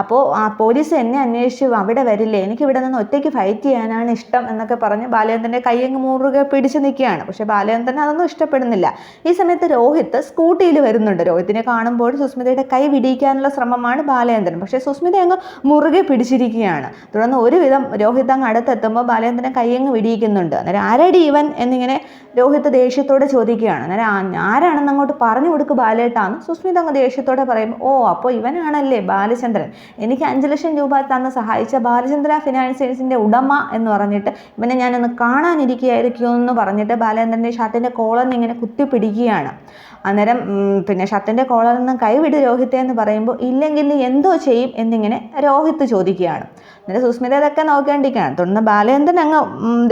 അപ്പോൾ ആ പോലീസ് എന്നെ അന്വേഷിച്ചു അവിടെ വരില്ലേ എനിക്ക് ഇവിടെ നിന്ന് ഒറ്റയ്ക്ക് ഫൈറ്റ് ചെയ്യാനാണ് ഇഷ്ടം എന്നൊക്കെ പറഞ്ഞ് ബാലചന്ദ്രന്റെ കയ്യങ്ങ് മുറുകെ പിടിച്ച് നിൽക്കുകയാണ്. പക്ഷേ ബാലചന്ദ്രൻ അതൊന്നും ഇഷ്ടപ്പെടുന്നില്ല. ഈ സമയത്ത് രോഹിത്ത് സ്കൂട്ടിയിൽ വരുന്നുണ്ട്. രോഹിത്തിനെ കാണുമ്പോൾ സുസ്മിതയുടെ കൈ വിടിയിക്കാനുള്ള ശ്രമമാണ് ബാലചന്ദ്രൻ പക്ഷേ സുസ്മിത അങ്ങ് മുറുകെ പിടിച്ചിരിക്കുകയാണ്. തുടർന്ന് ഒരുവിധം രോഹിത് അങ്ങ് അടുത്തെത്തുമ്പോൾ ബാലചന്ദ്രൻ കൈയങ്ങ് വിടിയിക്കുന്നുണ്ട്. അന്നേരം ആരടി ഇവൻ എന്നിങ്ങനെ രോഹിത്ത് ദേഷ്യത്തോടെ ചോദിക്കുകയാണ്. അന്നേരം ആരാണെന്ന് അങ്ങോട്ട് പറഞ്ഞു കൊടുക്കുക ബാലേട്ടാന്ന് സുസ്മിത അങ്ങ് ദേഷ്യത്തോടെ പറയും ഓ അപ്പോൾ ഇവനാണല്ലേ ബാലചന്ദ്രൻ? എനിക്ക് അഞ്ച് ലക്ഷം രൂപ തന്ന് സഹായിച്ച ബാലചന്ദ്ര ഫിനാൻസിയേഴ്സിന്റെ ഉടമ എന്ന് പറഞ്ഞിട്ട് ഇവനെ ഞാനൊന്ന് കാണാനിരിക്കുകയായിരിക്കും എന്ന് പറഞ്ഞിട്ട് ബാലചന്ദ്രന്റെ ഷർട്ടിന്റെ കോളറിന് ഇങ്ങനെ കുത്തി പിടിക്കുകയാണ് അന്നേരം പിന്നെ ഷർട്ടിന്റെ കോളറിൽ നിന്ന് കൈവിട് രോഹിത്തെ എന്ന് പറയുമ്പോൾ ഇല്ലെങ്കിൽ എന്തോ ചെയ്യും? എന്നിങ്ങനെ രോഹിത്ത് ചോദിക്കുകയാണ്. എന്നിട്ട് സുസ്മിത ഇതൊക്കെ നോക്കേണ്ടിരിക്കുകയാണ് തുടർന്ന് ബാലേന്ദ്രൻ അങ്ങ്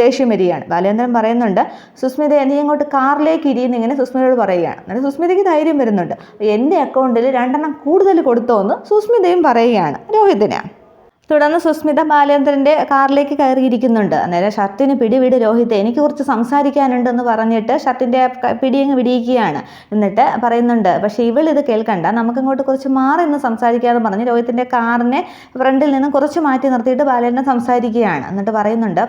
ദേഷ്യം വരികയാണ്. ബാലേന്ദ്രൻ പറയുന്നുണ്ട് സുസ്മിത നീ ഇങ്ങോട്ട് കാറിലേക്ക് ഇരിയെന്ന് ഇങ്ങനെ സുസ്മിതയോട് പറയുകയാണ്. എന്നിട്ട് സുസ്മിതയ്ക്ക് ധൈര്യം വരുന്നുണ്ട്. എന്റെ അക്കൗണ്ടിൽ രണ്ടെണ്ണം കൂടുതൽ കൊടുത്തോ എന്ന് സുസ്മിതയും പറയുകയാണ്. രോഹിതിന്. തുടർന്ന് സുസ്മിത ബാലേന്ദ്രന്റെ കാറിലേക്ക് കയറിയിരിക്കുന്നുണ്ട്. അന്നേരം ഷർട്ടിന് പിടിവിട് രോഹിത് എനിക്ക് കുറച്ച് സംസാരിക്കാനുണ്ടെന്ന് പറഞ്ഞിട്ട് ഷർട്ടിന്റെ പിടിയങ്ങ് പിടിയിക്കുകയാണ് എന്നിട്ട് പറയുന്നുണ്ട് പക്ഷേ ഇവൾ ഇത് കേൾക്കണ്ട നമുക്കിങ്ങോട്ട് കുറച്ച് മാറി നിന്ന് സംസാരിക്കാമെന്ന് പറഞ്ഞ് രോഹിത്തിന്റെ കാറിനെ ഫ്രണ്ടിൽ നിന്ന് കുറച്ച് മാറ്റി നിർത്തിയിട്ട് ബാലേന്ദ്രൻ സംസാരിക്കുകയാണ്. എന്നിട്ട് പറയുന്നുണ്ട്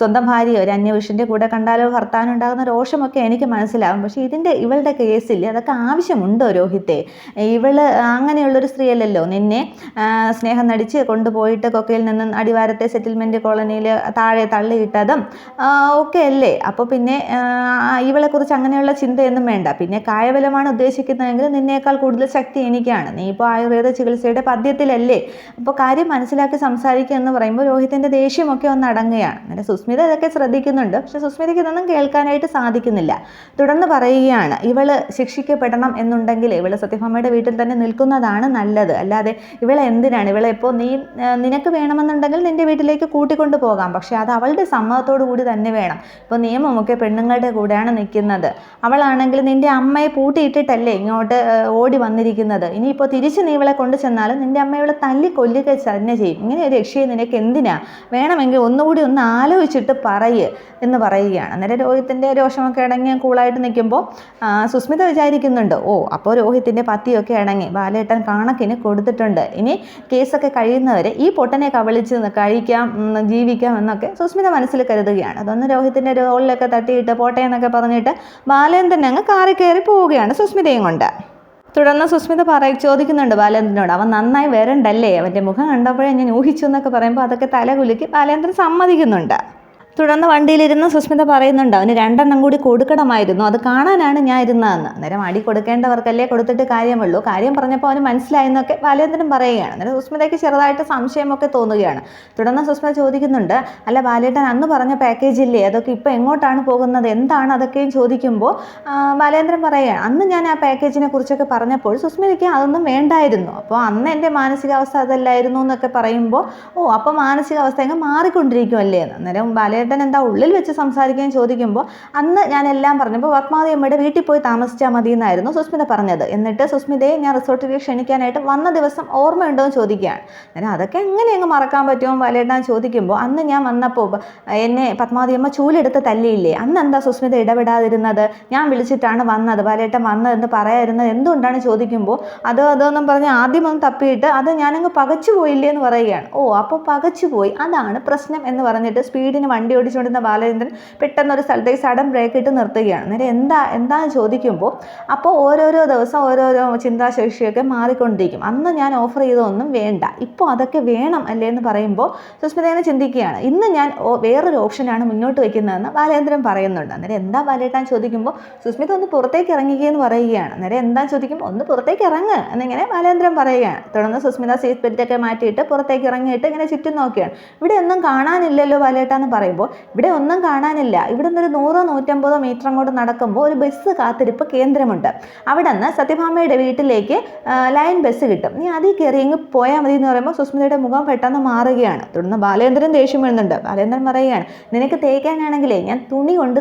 സ്വന്തം ഭാര്യ ഒരു അന്യപുരുഷന്റെ കൂടെ കണ്ടാലോ? ഭർത്താവിനുണ്ടാകുന്ന രോഷമൊക്കെ എനിക്ക് മനസ്സിലാവും. പക്ഷേ ഇതിന്റെ ഇവളുടെ കേസിൽ അതൊക്കെ ആവശ്യമുണ്ടോ രോഹിത്തെ? ഇവൾ അങ്ങനെയുള്ളൊരു സ്ത്രീയല്ലല്ലോ. നിന്നെ സ്നേഹം നടിച്ച് കൊണ്ടുപോയിട്ട് കൊക്കയിൽ നിന്നും അടിവാരത്തെ സെറ്റിൽമെന്റ് കോളനിയിൽ താഴെ തള്ളിയിട്ടതും ഒക്കെ അല്ലേ? അപ്പോൾ പിന്നെ ഇവളെക്കുറിച്ച് അങ്ങനെയുള്ള ചിന്തയൊന്നും വേണ്ട. പിന്നെ കായബലമാണ് ഉദ്ദേശിക്കുന്നതെങ്കിൽ നിന്നേക്കാൾ കൂടുതൽ ശക്തി എനിക്കാണ്. നീ ഇപ്പോൾ ആയുർവേദ ചികിത്സയുടെ പദ്യത്തിലല്ലേ? അപ്പോൾ കാര്യം മനസ്സിലാക്കി സംസാരിക്കുക എന്ന് പറയുമ്പോൾ രോഹിത്തിന്റെ ദേഷ്യമൊക്കെ ഒന്ന് അടങ്ങുകയാണ്. അങ്ങനെ സുസ്മിത ഇതൊക്കെ ശ്രദ്ധിക്കുന്നുണ്ട്. പക്ഷെ സുസ്മിതയ്ക്ക് ഇതൊന്നും കേൾക്കാനായിട്ട് സാധിക്കുന്നില്ല. തുടർന്ന് പറയുകയാണ് ഇവൾ ശിക്ഷിക്കപ്പെടണം എന്നുണ്ടെങ്കിൽ ഇവൾ സത്യഭാമയുടെ വീട്ടിൽ തന്നെ നിൽക്കുന്നതാണ് നല്ലത്. അല്ലാതെ ഇവളെ എന്തിനാണ് ഇവളെ ഇപ്പോൾ നീ നിനക്ക് വേണമെന്നുണ്ടെങ്കിൽ നിന്റെ വീട്ടിലേക്ക് കൂട്ടിക്കൊണ്ട് പോകാം. പക്ഷേ അത് അവളുടെ സമ്മതത്തോടു കൂടി തന്നെ വേണം. ഇപ്പോൾ നിയമമൊക്കെ പെണ്ണുങ്ങളുടെ കൂടെയാണ് നിൽക്കുന്നത്. അവളാണെങ്കിൽ നിന്റെ അമ്മയെ പൂട്ടിയിട്ടിട്ടല്ലേ ഇങ്ങോട്ട് ഓടി വന്നിരിക്കുന്നത്? ഇനിയിപ്പോൾ തിരിച്ച് നീ ഇവളെ കൊണ്ട് ചെന്നാലും നിന്റെ അമ്മ ഇവളെ തല്ലി കൊല്ലുക തന്നെ ചെയ്യും. ഇങ്ങനെ ഒരു രക്ഷയെ നിനക്ക് എന്തിനാ? വേണമെങ്കിൽ ഒന്നുകൂടി ഒന്ന് ആലോചിച്ചിട്ട് പറയ് എന്ന് പറയുകയാണ്. അന്നേരം രോഹിത്തിന്റെ രോഷമൊക്കെ ഇടങ്ങി കൂളായിട്ട് നിൽക്കുമ്പോൾ സുസ്മിത വിചാരിക്കുന്നുണ്ട് ഓ അപ്പോൾ രോഹിത്തിന്റെ പത്തിയൊക്കെ ഇണങ്ങി. ബാലേട്ടൻ കണക്കിന് കൊടുത്തിട്ടുണ്ട്. ഇനി കേസൊക്കെ കഴിയുന്നവരെ പൊട്ടനെ കവളിച്ച് കഴിക്കാം ജീവിക്കാം എന്നൊക്കെ സുസ്മിത മനസ്സിൽ കരുതുകയാണ്. അതൊന്ന് രോഹിത്തിന്റെ റോളിലൊക്കെ തട്ടിയിട്ട് പോട്ടെ എന്നൊക്കെ പറഞ്ഞിട്ട് ബാലേന്ദ്രൻ അങ്ങ് കാറി കയറി പോവുകയാണ് സുസ്മിതയും കൊണ്ട്. തുടർന്ന് സുസ്മിത പറ ചോദിക്കുന്നുണ്ട് ബാലേന്ദ്രനോട് അവൻ നന്നായി വരണ്ടല്ലേ? അവന്റെ മുഖം കണ്ടപ്പോഴേ ഞാൻ ഊഹിച്ചു എന്നൊക്കെ പറയുമ്പോൾ അതൊക്കെ തലകുലുക്കി ബാലേന്ദ്രൻ സമ്മതിക്കുന്നുണ്ട്. തുടർന്ന് വണ്ടിയിലിരുന്ന് സുസ്മിത പറയുന്നുണ്ട് അവന് രണ്ടെണ്ണം കൂടി കൊടുക്കണമായിരുന്നു. അത് കാണാനാണ് ഞാൻ ഇരുന്നതെന്ന്. അന്നേരം അടി കൊടുക്കേണ്ടവർക്കല്ലേ കൊടുത്തിട്ട് കാര്യമുള്ളൂ. കാര്യം പറഞ്ഞപ്പോൾ അവന് മനസ്സിലായെന്നൊക്കെ ബാലേന്ദ്രൻ പറയുകയാണ്. അന്നേരം സുസ്മിതയ്ക്ക് ചെറുതായിട്ട് സംശയമൊക്കെ തോന്നുകയാണ്. തുടർന്ന് സുസ്മിത ചോദിക്കുന്നുണ്ട് അല്ല ബാലേട്ടൻ അന്ന് പറഞ്ഞ പാക്കേജ് ഇല്ലേ? അതൊക്കെ ഇപ്പോൾ എങ്ങോട്ടാണ് പോകുന്നത്? എന്താണ് അതൊക്കെയും ചോദിക്കുമ്പോൾ ബാലേന്ദ്രൻ പറയുകയാണ്. അന്ന് ഞാൻ ആ പാക്കേജിനെ കുറിച്ചൊക്കെ പറഞ്ഞപ്പോൾ സുസ്മിതയ്ക്ക് അതൊന്നും വേണ്ടായിരുന്നു. അപ്പോൾ അന്ന് എന്റെ മാനസികാവസ്ഥ അതല്ലായിരുന്നു എന്നൊക്കെ പറയുമ്പോൾ ഓ അപ്പോൾ മാനസികാവസ്ഥ അങ്ങ് മാറിക്കൊണ്ടിരിക്കുമല്ലേ എന്ന് അന്നേരം ബാലേട്ടൻ എന്താ ഉള്ളിൽ വെച്ച് സംസാരിക്കുകയും ചോദിക്കുമ്പോൾ അന്ന് ഞാൻ എല്ലാം പറഞ്ഞപ്പോൾ പത്മാവതി വീട്ടിൽ പോയി താമസിച്ചാൽ മതി എന്നായിരുന്നു സുസ്മിത പറഞ്ഞത്. എന്നിട്ട് സുസ്മിതയെ ഞാൻ റിസോർട്ടിലേക്ക് ക്ഷണിക്കാനായിട്ട് വന്ന ദിവസം ഓർമ്മയുണ്ടോ എന്ന് ചോദിക്കുകയാണ്. ഞാൻ അതൊക്കെ എങ്ങനെ അങ്ങ് മറക്കാൻ പറ്റുമോ ബാലേട്ടൻ ചോദിക്കുമ്പോൾ അന്ന് ഞാൻ വന്നപ്പോൾ എന്നെ പത്മാവതി ചൂലെടുത്ത് തല്ലിയില്ലേ? അന്ന് എന്താ സുസ്മിത ഇടപെടാതിരുന്നത്? ഞാൻ വിളിച്ചിട്ടാണ് വന്നത്. ബാലേട്ടൻ വന്നതെന്ന് പറയാതിരുന്നത് എന്തുകൊണ്ടാണ് ചോദിക്കുമ്പോൾ അതോ അതൊന്നും പറഞ്ഞ് ആദ്യം ഒന്ന് തപ്പിയിട്ട് അത് ഞാനങ്ങ് പകച്ചു പോയില്ലേ എന്ന് പറയുകയാണ്. ഓ അപ്പോൾ പകച്ചു പോയി അതാണ് പ്രശ്നം എന്ന് പറഞ്ഞിട്ട് സ്പീഡിന് വണ്ടി ഓടിച്ചുകൊണ്ടിരുന്ന ബാലചന്ദ്രൻ പെട്ടെന്ന് ഒരു സ്ഥലത്തേക്ക് സഡൻ ബ്രേക്ക് ഇട്ട് നിർത്തുകയാണ്. അന്നേരം എന്താ എന്താന്ന് ചോദിക്കുമ്പോൾ അപ്പോൾ ഓരോരോ ദിവസം ഓരോരോ ചിന്താശേഷിയൊക്കെ മാറിക്കൊണ്ടിരിക്കും. അന്ന് ഞാൻ ഓഫർ ചെയ്തതൊന്നും വേണ്ട. ഇപ്പോൾ അതൊക്കെ വേണം അല്ലേ എന്ന് പറയുമ്പോൾ സുസ്മിത ഇങ്ങനെ ചിന്തിക്കുകയാണ്. ഇന്ന് ഞാൻ വേറൊരു ഓപ്ഷനാണ് മുന്നോട്ട് വയ്ക്കുന്നതെന്ന് ബാലേന്ദ്രൻ പറയുന്നുണ്ട്. അന്നേരം എന്താ ബാലേട്ടാൻ ചോദിക്കുമ്പോൾ സുസ്മിത ഒന്ന് പുറത്തേക്ക് ഇറങ്ങിക്കുകയെന്ന് പറയുകയാണ്. അന്നേരം എന്താ ചോദിക്കുമ്പോൾ ഒന്ന് പുറത്തേക്ക് ഇറങ്ങ് എന്നിങ്ങനെ ബാലേന്ദ്രൻ പറയുകയാണ്. തുടർന്ന് സുസ്മിത സീറ്റ് ബെൽറ്റൊക്കെ മാറ്റിയിട്ട് പുറത്തേക്ക് ഇറങ്ങിയിട്ട് ഇങ്ങനെ ചുറ്റും നോക്കുകയാണ്. ഇവിടെ ഒന്നും കാണാനില്ലല്ലോ ബാലേട്ടാന്ന് പറയുമ്പോൾ ഇവിടെ ഒന്നും കാണാനില്ല. ഇവിടെ നിന്നൊരു നൂറോ നൂറ്റമ്പതോ മീറ്റർ അങ്ങോട്ട് നടക്കുമ്പോൾ ഒരു ബസ് കാത്തിരിപ്പ് കേന്ദ്രമുണ്ട്. അവിടെ നിന്ന് സത്യഭാമയുടെ വീട്ടിലേക്ക് ലൈൻ ബസ് കിട്ടും. നീ അതിൽ കയറി ഇങ്ങ് പോയാൽ മതി എന്ന് പറയുമ്പോൾ സുസ്മിതയുടെ മുഖം പെട്ടെന്ന് മാറുകയാണ്. തുടർന്ന് ബാലേന്ദ്രൻ ദേഷ്യം വരുന്നുണ്ട്. ബാലേന്ദ്രൻ പറയുകയാണ് നിനക്ക് തേക്കാനാണെങ്കിലേ ഞാൻ തുണി കൊണ്ട്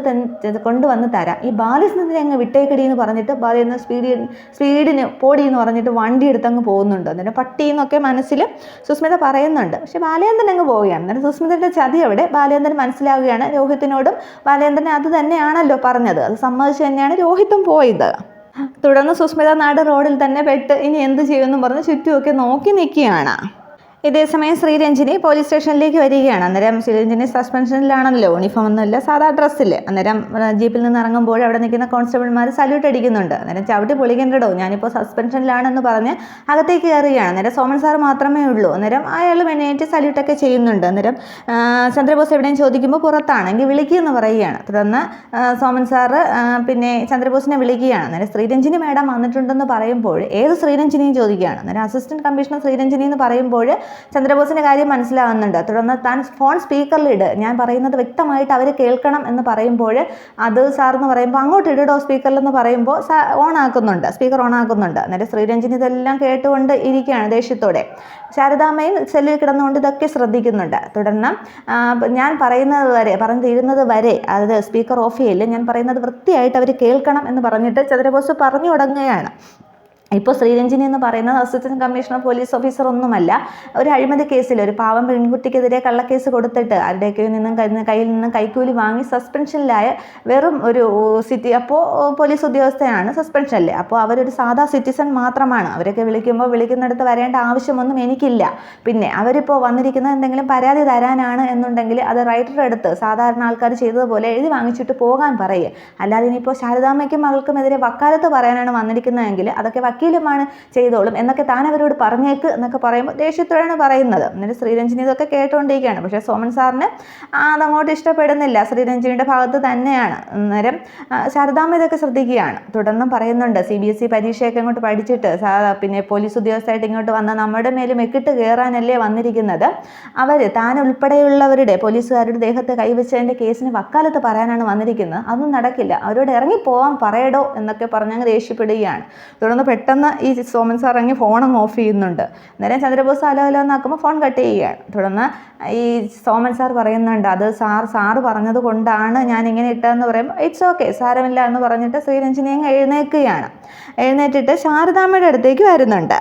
കൊണ്ടുവന്ന് തരാം. ഈ ബാലസ്നത്തിനെ അങ്ങ് വിട്ടേക്കടി എന്ന് പറഞ്ഞിട്ട് ബാലേന്ദ്രൻ സ്പീഡ് സ്പീഡിന് പോടി എന്ന് പറഞ്ഞിട്ട് വണ്ടി എടുത്ത് എടുത്തങ്ങ് പോകുന്നുണ്ട്. എന്നിട്ട് പട്ടി എന്നൊക്കെ മനസ്സിൽ സുസ്മിത പറയുന്നുണ്ട്. പക്ഷെ ബാലേന്ദ്രൻ അങ്ങ് പോവുകയാണ്. എന്നിട്ട് സുസ്മിതയുടെ ചതി അവിടെ. ബാലേന്ദ്രൻ മനസ്സിലാവുകയാണ് രോഹിത്തിനോടും ബാലേന്ദ്രൻ അത് തന്നെയാണല്ലോ പറഞ്ഞത്. അത് സമ്മതിച്ച് തന്നെയാണ് രോഹിത്തും പോയത്. തുടർന്ന് സുസ്മിത നാട് റോഡിൽ തന്നെ പെട്ട് ഇനി എന്ത് ചെയ്യുമെന്നും പറഞ്ഞ് ചുറ്റുമൊക്കെ നോക്കി നിൽക്കുകയാണ്. ഇതേസമയം ശ്രീരഞ്ജിനി പോലീസ് സ്റ്റേഷനിലേക്ക് വരികയാണ്. അന്നേരം ശ്രീരഞ്ജിനി സസ്പെൻഷനിലാണല്ലോ. യൂണിഫോം ഒന്നുമില്ല. സാധാ ഡ്രസ്സിൽ അന്നേരം ജീപ്പിൽ നിന്ന് ഇറങ്ങുമ്പോൾ അവിടെ നിൽക്കുന്ന കോൺസ്റ്റബിൾമാർ സല്യൂട്ട് അടിക്കുന്നുണ്ട്. അന്നേരം ചവിട്ടി പൊളിക്കണ്ടോ ഞാനിപ്പോൾ സസ്പെൻഷനിലാണെന്ന് പറഞ്ഞ് അകത്തേക്ക് കയറുകയാണ്. അന്നേരം സോമൻ സാർ മാത്രമേ ഉള്ളൂ. അന്നേരം അയാൾ മെനേറ്റ് സല്യൂട്ടൊക്കെ ചെയ്യുന്നുണ്ട്. അന്നേരം ചന്ദ്രബോസ് എവിടെയും ചോദിക്കുമ്പോൾ പുറത്താണെങ്കിൽ വിളിക്കുമെന്ന് പറയുകയാണ്. തുടർന്ന് സോമൻ ആ, പിന്നെ ചന്ദ്രബോസിനെ വിളിക്കുകയാണ്. അന്നേരം ശ്രീരഞ്ജിനി മാഡം വന്നിട്ടുണ്ടെന്ന് പറയുമ്പോൾ ഏത് ശ്രീരഞ്ജിനിയും ചോദിക്കുകയാണ്. അന്നേരം അസിസ്റ്റന്റ് കമ്മീഷണർ ശ്രീരഞ്ജിനി എന്ന് പറയുമ്പോൾ ചന്ദ്രബോസിന്റെ കാര്യം മനസ്സിലാകുന്നുണ്ട് തുടർന്ന് താൻ ഫോൺ സ്പീക്കറിലിട്. ഞാൻ പറയുന്നത് വ്യക്തമായിട്ട് അവർ കേൾക്കണം എന്ന് പറയുമ്പോൾ അത് സാർ എന്ന് പറയുമ്പോൾ അങ്ങോട്ട് ഇടടോ സ്പീക്കറിൽ എന്ന് പറയുമ്പോൾ ഓൺ ആക്കുന്നുണ്ട്. സ്പീക്കർ ഓൺ ആക്കുന്നുണ്ട്. അന്നേരം ശ്രീരഞ്ജിനി ഇതെല്ലാം കേട്ടുകൊണ്ട് ഇരിക്കുകയാണ് ദേഷ്യത്തോടെ. ശാരദാമ്മയും സെല്ലിൽ കിടന്നുകൊണ്ട് ഇതൊക്കെ ശ്രദ്ധിക്കുന്നുണ്ട്. തുടർന്ന് ഞാൻ പറയുന്നത് വരെ പറഞ്ഞു തീരുന്നത് വരെ അത് സ്പീക്കർ ഓഫ് ചെയ്യില്ല ഞാൻ പറയുന്നത് വൃത്തിയായിട്ട് അവർ കേൾക്കണം എന്ന് പറഞ്ഞിട്ട് ചന്ദ്രബോസ് പറഞ്ഞു തുടങ്ങുകയാണ്. ഇപ്പോൾ ശ്രീരഞ്ജിനി എന്ന് പറയുന്നത് അസിസ്റ്റന്റ് കമ്മീഷണർ പോലീസ് ഓഫീസർ ഒന്നുമല്ല. ഒരു അഴിമതി കേസിൽ ഒരു പാവം പെൺകുട്ടിക്കെതിരെ കള്ളക്കേസ് കൊടുത്തിട്ട് ആരുടെയൊക്കെ നിന്നും കയ്യിൽ നിന്നും കൈക്കൂലി വാങ്ങി സസ്പെൻഷനിലായ വെറും ഒരു സിറ്റി അപ്പോൾ പോലീസ് ഉദ്യോഗസ്ഥയാണ് സസ്പെൻഷനിൽ അപ്പോൾ അവരൊരു സാധാ സിറ്റിസൺ മാത്രമാണ്. അവരൊക്കെ വിളിക്കുമ്പോൾ വിളിക്കുന്നിടത്ത് വരേണ്ട ആവശ്യമൊന്നും എനിക്കില്ല. പിന്നെ അവരിപ്പോൾ വന്നിരിക്കുന്നത് എന്തെങ്കിലും പരാതി തരാനാണ് എന്നുണ്ടെങ്കിൽ അത് റൈറ്ററുടെ അടുത്ത് സാധാരണ ആൾക്കാർ ചെയ്തതുപോലെ എഴുതി വാങ്ങിച്ചിട്ട് പോകാൻ പറയുക അല്ലാതെ ഇനിയിപ്പോൾ ശാരദാമ്മയ്ക്കും മകൾക്കുമെതിരെ വക്കാലത്ത് പറയാനാണ് വന്നിരിക്കുന്നതെങ്കിൽ അതൊക്കെ വക്കീലുമാണ് ചെയ്തോളും എന്നൊക്കെ താൻ അവരോട് പറഞ്ഞേക്ക് എന്നൊക്കെ പറയുമ്പോൾ ദേഷ്യത്തോടെയാണ് പറയുന്നത്. എന്നിട്ട് ശ്രീരഞ്ജിനി ഇതൊക്കെ കേട്ടുകൊണ്ടിരിക്കുകയാണ് പക്ഷേ സോമൻ സാറിന് അതങ്ങോട്ട് ഇഷ്ടപ്പെടുന്നില്ല. ശ്രീരഞ്ജിനിയുടെ ഭാഗത്ത് തന്നെയാണ്. അന്നേരം ശാരദാമ്മ ഇതൊക്കെ ശ്രദ്ധിക്കുകയാണ്. തുടർന്നും പറയുന്നുണ്ട് സി ബി എസ് ഇ പരീക്ഷയൊക്കെ അങ്ങോട്ട് പഠിച്ചിട്ട് പിന്നെ പോലീസ് ഉദ്യോഗസ്ഥരായിട്ട് ഇങ്ങോട്ട് വന്ന നമ്മുടെ മേലും എക്കിട്ട് കയറാനല്ലേ വന്നിരിക്കുന്നത്. അവർ താൻ ഉൾപ്പെടെയുള്ളവരുടെ പോലീസുകാരുടെ ദേഹത്ത് കൈവച്ചതിന്റെ കേസിന് വക്കാലത്ത് പറയാനാണ് വന്നിരിക്കുന്നത്. അതൊന്നും നടക്കില്ല. അവരോട് ഇറങ്ങിപ്പോവാൻ പറയടോ എന്നൊക്കെ പറഞ്ഞങ്ങ് ദേഷ്യപ്പെടുകയാണ്. തുടർന്ന് പെട്ടെന്ന് ഈ സോമൻ സാർ ഇറങ്ങി ഫോൺ അങ്ങ് ഓഫ് ചെയ്യുന്നുണ്ട്. അന്നേരം ചന്ദ്രബോസ് അലോ അലോ എന്നാക്കുമ്പോൾ ഫോൺ കട്ട് ചെയ്യുകയാണ്. തുടർന്ന് ഈ സോമൻ സാർ പറയുന്നുണ്ട് അത് സാർ സാറ് പറഞ്ഞത് കൊണ്ടാണ് ഞാൻ ഇങ്ങനെ ഇട്ടതെന്ന് പറയുമ്പോൾ ഇറ്റ്സ് ഓക്കെ സാരമില്ല എന്ന് പറഞ്ഞിട്ട് ശ്രീരഞ്ജിനി എഴുന്നേൽക്കുകയാണ് എഴുന്നേറ്റിട്ട് ശാരദാമ്മയുടെ അടുത്തേക്ക് വരുന്നുണ്ട്.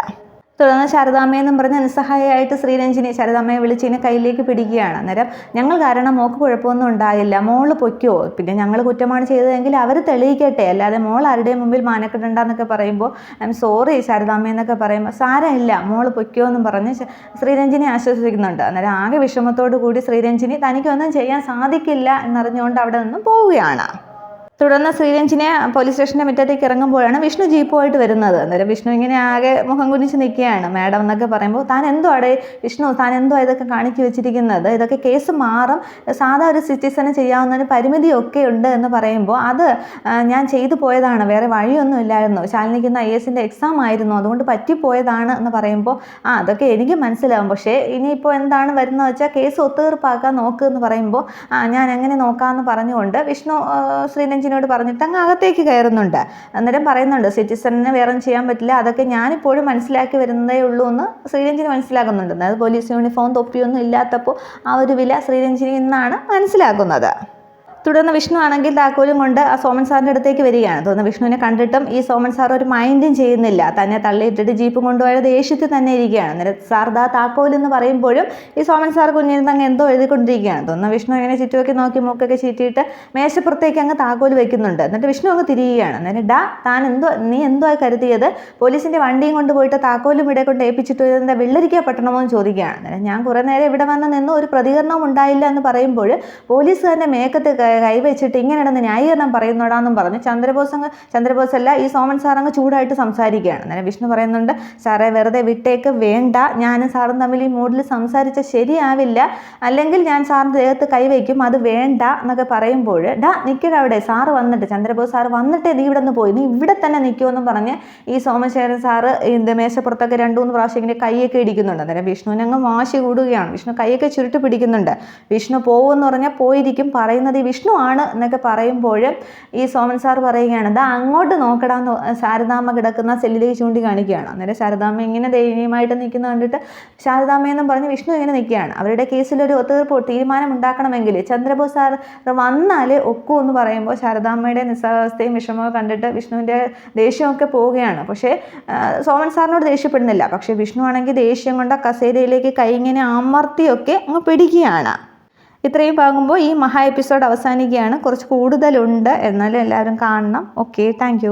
തുടർന്ന് ശാരദാമ്മയെന്നും പറഞ്ഞ് നിസ്സഹായമായിട്ട് ശ്രീരഞ്ജിനി ശാരദാമ്മയെ വിളിച്ച് കയ്യിലേക്ക് പിടിക്കുകയാണ്. അന്നേരം ഞങ്ങൾ കാരണം മോക്ക് കുഴപ്പമൊന്നും ഉണ്ടായില്ല. മോൾ പൊയ്ക്കോ. പിന്നെ ഞങ്ങൾ കുറ്റമാണ് ചെയ്തതെങ്കിൽ അവർ തെളിയിക്കട്ടെ. അല്ലാതെ മോൾ ആരുടെയും മുമ്പിൽ മാനക്കെട്ടുണ്ടെന്നൊക്കെ പറയുമ്പോൾ ഐ എം സോറി ശാരദാമ്മ എന്നൊക്കെ പറയുമ്പോൾ സാരമില്ല. മോൾ പൊയ്ക്കോ എന്നും പറഞ്ഞ് ശ്രീരഞ്ജിനി ആശ്വസിക്കുന്നുണ്ട് അന്നേരം ആകെ വിഷമത്തോടു കൂടി ശ്രീരഞ്ജിനി തനിക്കൊന്നും ചെയ്യാൻ സാധിക്കില്ല എന്നറിഞ്ഞുകൊണ്ട് അവിടെ നിന്നും പോവുകയാണ്. തുടർന്ന് ശ്രീരഞ്ജിനെ പോലീസ് സ്റ്റേഷന്റെ മുറ്റത്തേക്ക് ഇറങ്ങുമ്പോഴാണ് വിഷ്ണു ജീപ്പുമായിട്ട് വരുന്നത്. അന്നേരം വിഷ്ണു ഇങ്ങനെ ആകെ മുഖം കുനിച്ച് നിൽക്കുകയാണ്. മാഡം എന്നൊക്കെ പറയുമ്പോൾ താൻ എന്തോ അവിടെ വിഷ്ണു താൻ എന്തോ ഇതൊക്കെ കാണിച്ചു വെച്ചിരിക്കുന്നത്? ഇതൊക്കെ കേസ് മാറും. സാധാ ഒരു സിറ്റിസന് ചെയ്യാവുന്നതിന് പരിമിതിയൊക്കെ ഉണ്ട് എന്ന് പറയുമ്പോൾ അത് ഞാൻ ചെയ്തു പോയതാണ്. വേറെ വഴിയൊന്നും ഇല്ലായിരുന്നു. ശാലിനിക്കുന്ന ഐ എസിന്റെ എക്സാം ആയിരുന്നു. അതുകൊണ്ട് പറ്റിപ്പോയതാണ് എന്ന് പറയുമ്പോൾ ആ അതൊക്കെ എനിക്ക് മനസ്സിലാവും. പക്ഷേ ഇനിയിപ്പോൾ എന്താണ് വരുന്നത് വെച്ചാൽ കേസ് ഒത്തുതീർപ്പാക്കാൻ നോക്കുക എന്ന് പറയുമ്പോൾ ആ ഞാൻ എങ്ങനെ നോക്കാമെന്ന് പറഞ്ഞുകൊണ്ട് വിഷ്ണു ആ, ശ്രീരഞ്ജിനോട് പറഞ്ഞിട്ട് അങ്ങ് അകത്തേക്ക് കയറുന്നുണ്ട്. അന്നേരം പറയുന്നുണ്ട് സിറ്റിസണിന് വേറെ ചെയ്യാൻ പറ്റില്ല അതൊക്കെ ഞാനിപ്പോഴും മനസ്സിലാക്കി വരുന്നതേ ഉള്ളൂ എന്ന് ശ്രീരഞ്ജിനി മനസ്സിലാക്കുന്നുണ്ട് അതായത് പോലീസ് യൂണിഫോം തൊപ്പിയൊന്നും ഇല്ലാത്തപ്പോൾ ആ ഒരു വില ശ്രീരഞ്ജിനി എന്നാണ് മനസ്സിലാക്കുന്നത്. തുടർന്ന് വിഷ്ണു ആണെങ്കിൽ താക്കോലും കൊണ്ട് ആ സോമൻ സാറിന്റെ അടുത്തേക്ക് വരികയാണ്. തുടർന്ന് വിഷ്ണുവിനെ കണ്ടിട്ടും ഈ സോമൻ സാർ ഒരു മൈൻഡും ചെയ്യുന്നില്ല. തന്നെ തള്ളിയിട്ടിട്ട് ജീപ്പ് കൊണ്ടുപോയത് ദേഷ്യത്തിൽ തന്നെ ഇരിക്കുകയാണ്. അന്നേരം സാർ ദാ താക്കോൽ എന്ന് പറയുമ്പോഴും ഈ സോമൻ സാർ കുഞ്ഞിന് അങ്ങ് എന്തോ എഴുതിക്കൊണ്ടിരിക്കുകയാണ്. തുടർന്ന് വിഷ്ണു ഇങ്ങനെ ചുറ്റുമൊക്കെ നോക്കി മൂക്കൊക്കെ ചീറ്റിയിട്ട് മേശപ്പുറത്തേക്ക് അങ്ങ് താക്കോൽ വെക്കുന്നുണ്ട്. എന്നിട്ട് വിഷ്ണു അങ്ങ് തിരിയുകയാണ്. അന്നേരം ഡാ താൻ എന്തോ നീ എന്തോ കരുതിയത്? പോലീസിന്റെ വണ്ടിയും കൊണ്ടുപോയിട്ട് താക്കോലും ഇവിടെ കൊണ്ട് ഏൽപ്പിച്ചിട്ട് എന്താ വെള്ളരിക്ക പട്ടണമോ എന്ന് ചോദിക്കുകയാണ്. അന്നേരം ഞാൻ കുറേ നേരം ഇവിടെ വന്ന് നിന്ന് ഒരു പ്രതികരണവും ഉണ്ടായില്ല എന്ന് പറയുമ്പോൾ പോലീസ് തന്നെ മേക്കത്ത് കൈവച്ചിട്ട് ഇങ്ങനെയാണെന്ന് ന്യായീകരണം പറയുന്നോടാന്നും പറഞ്ഞു. ചന്ദ്രബോസ് അങ്ങ് ചന്ദ്രബോസ് അല്ല ഈ സോമൻ സാർ അങ്ങ് ചൂടായിട്ട് സംസാരിക്കുകയാണ്. അന്നേരം വിഷ്ണു പറയുന്നുണ്ട് സാറേ വെറുതെ വിട്ടേക്ക് വേണ്ട. ഞാനും സാറും തമ്മിൽ ഈ മൂഡിൽ സംസാരിച്ച ശരിയാവില്ല. അല്ലെങ്കിൽ ഞാൻ സാറിന്റെ ദേഹത്ത് കൈവയ്ക്കും അത് വേണ്ട എന്നൊക്കെ പറയുമ്പോൾ ഡാ നിൽക്കട അവിടെ. സാറ് വന്നിട്ട് ചന്ദ്രബോസ് സാറ് വന്നിട്ടേ നീ ഇവിടെ നിന്ന് പോയി. നീ ഇവിടെ തന്നെ നിൽക്കുമെന്നും പറഞ്ഞ് ഈ സോമശേഖരൻ സാറ് ഇത് മേശപ്പുറത്തൊക്കെ രണ്ട് മൂന്ന് പ്രാവശ്യം ഇങ്ങനെ കൈയൊക്കെ ഇടിക്കുന്നുണ്ട്. അന്നേരം വിഷ്ണുവിനങ്ങ് വാശി കൂടുകയാണ്. വിഷ്ണു കൈയൊക്കെ ചുരുട്ടി പിടിക്കുന്നുണ്ട്. വിഷ്ണു പോകുമെന്ന് പറഞ്ഞാൽ പോയിരിക്കും. പറയുന്നത് ഈ ആണ് എന്നൊക്കെ പറയുമ്പോൾ ഈ സോമൻ സാർ പറയുകയാണ് ദാ അങ്ങോട്ട് നോക്കടാന്ന് ശാരദാമ്മ കിടക്കുന്ന സെല്ലിലേക്ക് ചൂണ്ടി കാണിക്കുകയാണ് അന്നേരം ശാരദാമ്മ ഇങ്ങനെ ദയനീയമായിട്ട് നിൽക്കുന്ന കണ്ടിട്ട് ശാരദാമ്മയെന്നും പറഞ്ഞ് വിഷ്ണു ഇങ്ങനെ നിൽക്കുകയാണ്. അവരുടെ കേസിലൊരു ഒത്തുതീർപ്പ് തീരുമാനം ഉണ്ടാക്കണമെങ്കിൽ ചന്ദ്രബോസ് സാർ വന്നാലേ ഒക്കൂ എന്ന് പറയുമ്പോൾ ശാരദാമ്മയുടെ നിസ്സാവസ്ഥയും വിഷമവും കണ്ടിട്ട് വിഷ്ണുവിന്റെ ദേഷ്യമൊക്കെ പോവുകയാണ്. പക്ഷേ സോമൻ സാറിനോട് ദേഷ്യപ്പെടുന്നില്ല. പക്ഷേ വിഷ്ണു ആണെങ്കിൽ ദേഷ്യം കൊണ്ട് കസേരയിലേക്ക് കൈ ഇങ്ങനെ അമർത്തിയൊക്കെ അങ്ങ് പിടിക്കുകയാണ്. ഇത്രയും പാകുമ്പോൾ ഈ മഹാ എപ്പിസോഡ് അവസാനിക്കുകയാണ്. കുറച്ച് കൂടുതലുണ്ട്. എന്നാലും എല്ലാവരും കാണണം. Okay thank